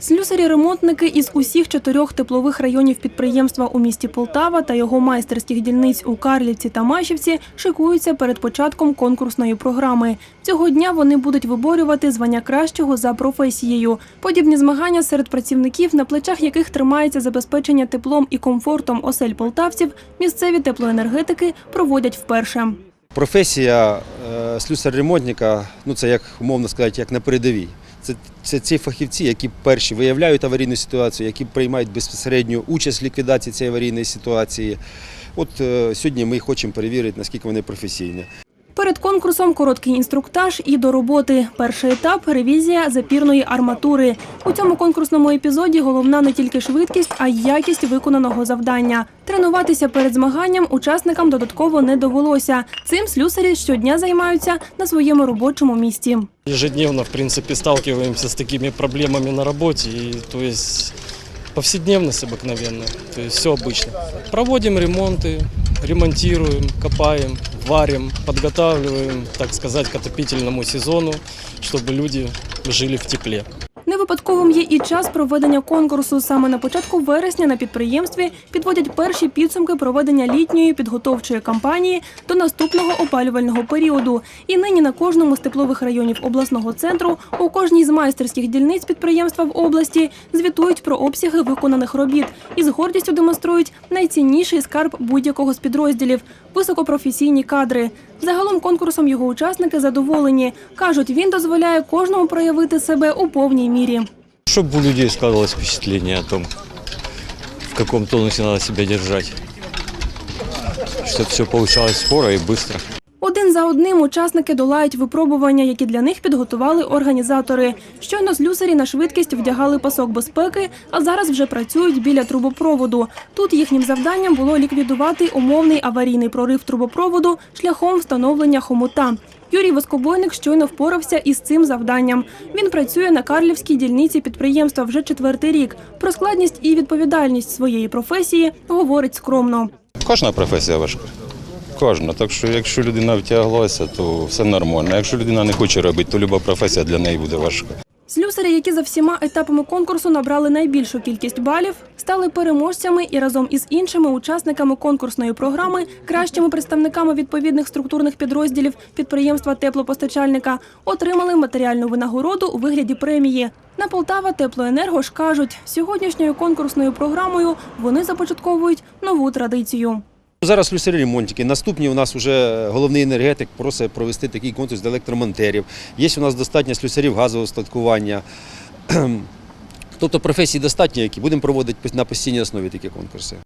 Слюсарі-ремонтники із усіх чотирьох теплових районів підприємства у місті Полтава та його майстерських дільниць у Карлівці та Машівці шикуються перед початком конкурсної програми. Цього дня вони будуть виборювати звання кращого за професією. Подібні змагання серед працівників, на плечах яких тримається забезпечення теплом і комфортом осель полтавців, місцеві теплоенергетики проводять вперше. Професія е, слюсар-ремонтника, ну це як умовно сказати, як на передовій. Це, це ці фахівці, які перші виявляють аварійну ситуацію, які приймають безпосередню участь в ліквідації цієї аварійної ситуації. От е, сьогодні ми хочемо перевірити, наскільки вони професійні. Перед конкурсом короткий інструктаж і до роботи. Перший етап ревізія запірної арматури. У цьому конкурсному епізоді головна не тільки швидкість, а й якість виконаного завдання. Тренуватися перед змаганням учасникам додатково не довелося. Цим слюсарі щодня займаються на своєму робочому місці. Ежедневно, в принципе, сталкиваемся с такими проблемами на работе, и, то есть повседневность обыкновенная, то есть все обычно. Проводим ремонты, ремонтируем, копаем, варим, подготавливаем, так сказать, к отопительному сезону, чтобы люди жили в тепле. Не випадковим є і час проведення конкурсу. Саме на початку вересня на підприємстві підводять перші підсумки проведення літньої підготовчої кампанії до наступного опалювального періоду. І нині на кожному з теплових районів обласного центру, у кожній з майстерських дільниць підприємства в області звітують про обсяги виконаних робіт і з гордістю демонструють найцінніший скарб будь-якого з підрозділів високопрофесійні кадри. Загалом конкурсом його учасники задоволені. кажуть, він дозволяє кожному проявити себе у повній мірі. Чтобы у людей складывалось впечатление о том, в каком тонусе надо себя держать. Чтобы все получалось скоро и быстро. Один за одним учасники долають випробування, які для них підготували організатори. Щойно слюсарі на швидкість вдягали пасок безпеки, а зараз вже працюють біля трубопроводу. Тут їхнім завданням було ліквідувати умовний аварійний прорив трубопроводу шляхом встановлення хомута. Юрій Воскобойник щойно впорався із цим завданням. Він працює на Карлівській дільниці підприємства вже четвертий рік. Про складність і відповідальність своєї професії говорить скромно. Кожна професія важка. Кожна. Так що якщо людина втяглася, то все нормально. Якщо людина не хоче робити, то люба професія для неї буде важка. Слюсарі, які за всіма етапами конкурсу набрали найбільшу кількість балів, стали переможцями і разом із іншими учасниками конкурсної програми, кращими представниками відповідних структурних підрозділів підприємства теплопостачальника, отримали матеріальну винагороду у вигляді премії. На Полтава Теплоенерго ж кажуть, сьогоднішньою конкурсною програмою вони започатковують нову традицію. Зараз слюсарі-ремонтики. Наступні у нас вже головний енергетик просить провести такий конкурс для електромонтерів. Є у нас достатньо слюсарів газового статкування. Тобто професій достатньо, які будемо проводити на постійній основі такі конкурси.